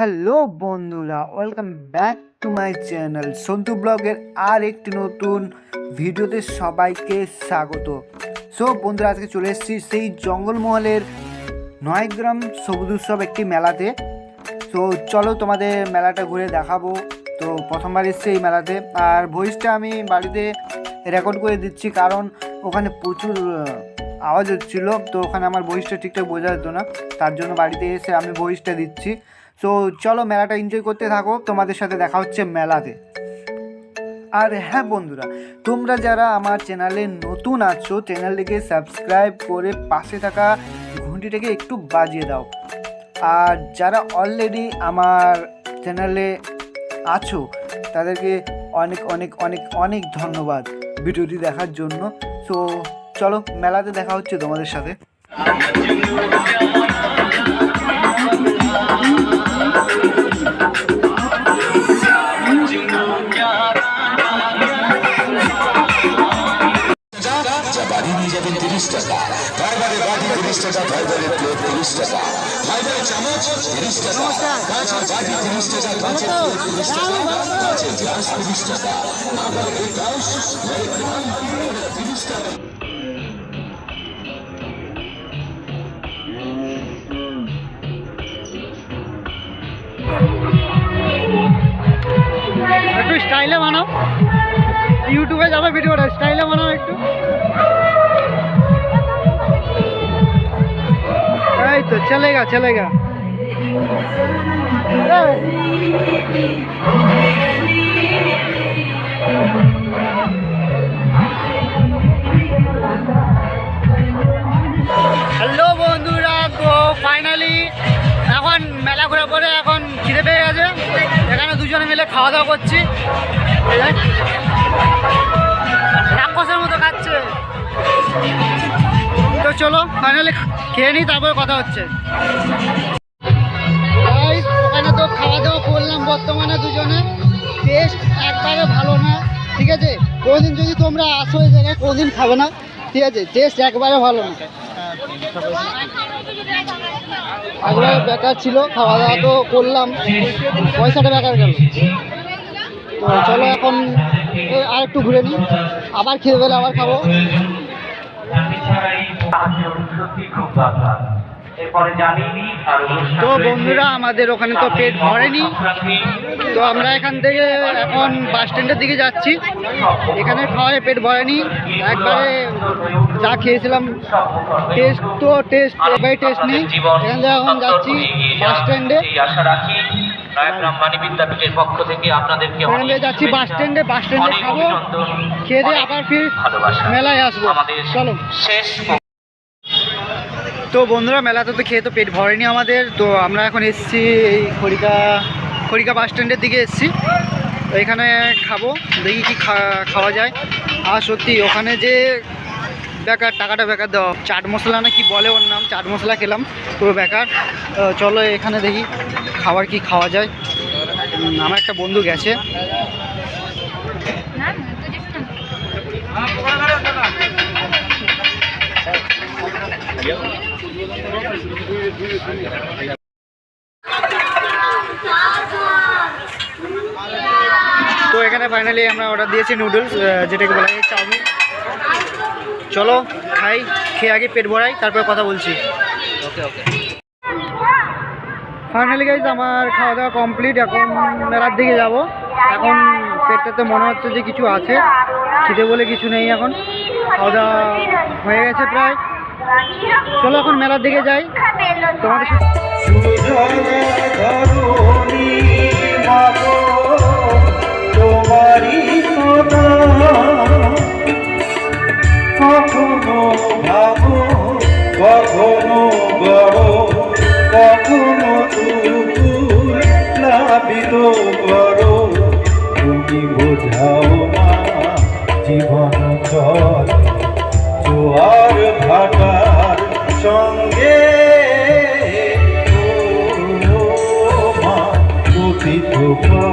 Hello বন্ধুরা, welcome back to my channel Santu ব্লগের আর একটি নতুন ভিডিওতে সবাইকে স্বাগত। সো বন্ধুরা, আজকে চলে এসেছি সেই জঙ্গলমহলের নয়গ্রাম সবুজ উৎসব একটি মেলাতে। তো চলো তোমাদের মেলাটা ঘুরে দেখাবো। তো প্রথমবার এসেছি এই মেলাতে। আর ভয়েসটা আমি বাড়িতে রেকর্ড করে দিচ্ছি কারণ ওখানে প্রচুর আওয়াজ হচ্ছিল। তো ওখানে আমার ভয়েসটা ঠিকঠাক বোঝা যেত না, তার জন্য বাড়িতে এসে আমি ভয়েসটা দিচ্ছি। তো চলো মেলাটা এনজয় করতে থাকো, তোমাদের সাথে দেখা হচ্ছে মেলাতে। আর হ্যাঁ বন্ধুরা, তোমরা যারা আমার চ্যানেলে নতুন আছো চ্যানেলটিকে সাবস্ক্রাইব করে পাশে থাকা ঘন্টিটাকে একটু বাজিয়ে দাও। আর যারা অলরেডি আমার চ্যানেলে আছো, তাদেরকে অনেক অনেক অনেক অনেক ধন্যবাদ ভিডিওটি দেখার জন্য। তো চলো মেলাতে দেখা হচ্ছে তোমাদের সাথে। তিরিশ টাকা ফাইবারের বাটি তিরিশ টাকা ফাইবারের প্লেট তিরিশ টাকা ফাইবারের চামচ তিরিশ টাকা কাঁচের বাটি তিরিশ টাকা কাঁচের প্লেট তিরিশ টাকা কাঁচের গ্লাস তিরিশ টাকা তিরিশ টাকা একটু স্টাইলে বানাও। ইউটিউবে যাবে ভিডিওটা স্টাইলে বানাও একটু। চলেগা চলেগা হ্যালো বন্ধুরা, তো ফাইনালি এখন মেলা ঘোরার পরে এখন খিদে পেয়ে গেছে। এখানে দুজনে মিলে খাওয়া দাওয়া করছি। রাক্ষসের মতো খাচ্ছে। তো চলো ফাইনালি খেয়ে নিই, তারপরে কথা হচ্ছে। ওখানে তো খাওয়া দাওয়া করলাম বর্তমানে দুজনে। টেস্ট একবারে ভালো না, ঠিক আছে? কোনোদিন যদি তোমরা আসো এই জায়গায়, কোনোদিন খাবে না, ঠিক আছে? টেস্ট একবারে ভালো না। একবারে বেকার ছিল, খাওয়া দাওয়া তো করলাম। পয়সাটা বেকার গেল। তো চলো এখন আর একটু ঘুরে নিই। আবার খেয়ে পেলে আবার খাব। তো বন্ধুরা আমাদের ওখানে তো পেট ভরেনি। তো আমরা এখান থেকে এখন বাস স্ট্যান্ডের দিকে যাচ্ছি। এখানে খাওয়ায় পেট ভরেনি। একবারে যা খেয়েছিলাম টেস্ট তো টেস্ট এবারে টেস্ট নেই। এখান থেকে এখন যাচ্ছি বাস স্ট্যান্ডে। বিদ্যাপীঠের পক্ষ থেকে আপনাদেরকে যাচ্ছি বাস স্ট্যান্ডে। বাস স্ট্যান্ডে খাব। খেয়ে দিয়ে আবার ফির মেলায় আসব। আমাদের চলো। শেষ তো বন্ধুরা, মেলাতে তো খেয়ে তো পেট ভরেনি আমাদের। তো আমরা এখন এসেছি এই খড়িকা খড়িকা বাস স্ট্যান্ডের দিকে এসেছি। এখানে খাব, দেখি কি খাওয়া যায়। আর সত্যি, ওখানে যে বেকার, টাকাটা বেকার দেওয়া চাট মশলা না কি বলে ওর নাম? চাট মশলা খেলাম, পুরো বেকার। চলো এখানে দেখি খাবার কি খাওয়া যায়। আমার একটা বন্ধু গেছে। তো এখানে ফাইনালি আমরা অর্ডার দিয়েছি নুডলস যেটাকে বলা হয় চাউমিন। চলো খাই খেয়ে আগে পেট ভরাই তারপরে কথা বলছি। ওকে ওকে ফাইনালি গাইজ আমার খাওয়া দাওয়া কমপ্লিট এখন মেলার দিকে যাব। এখন পেটটাতে মনে হচ্ছে যে কিছু আছে খিদে বলে কিছু নেই এখন। খাওয়া দাওয়া হয়ে গেছে প্রায়। চলো এখন মেলার দিকে যাই। তোমারি জীবন ভাটার সঙ্গে ও মা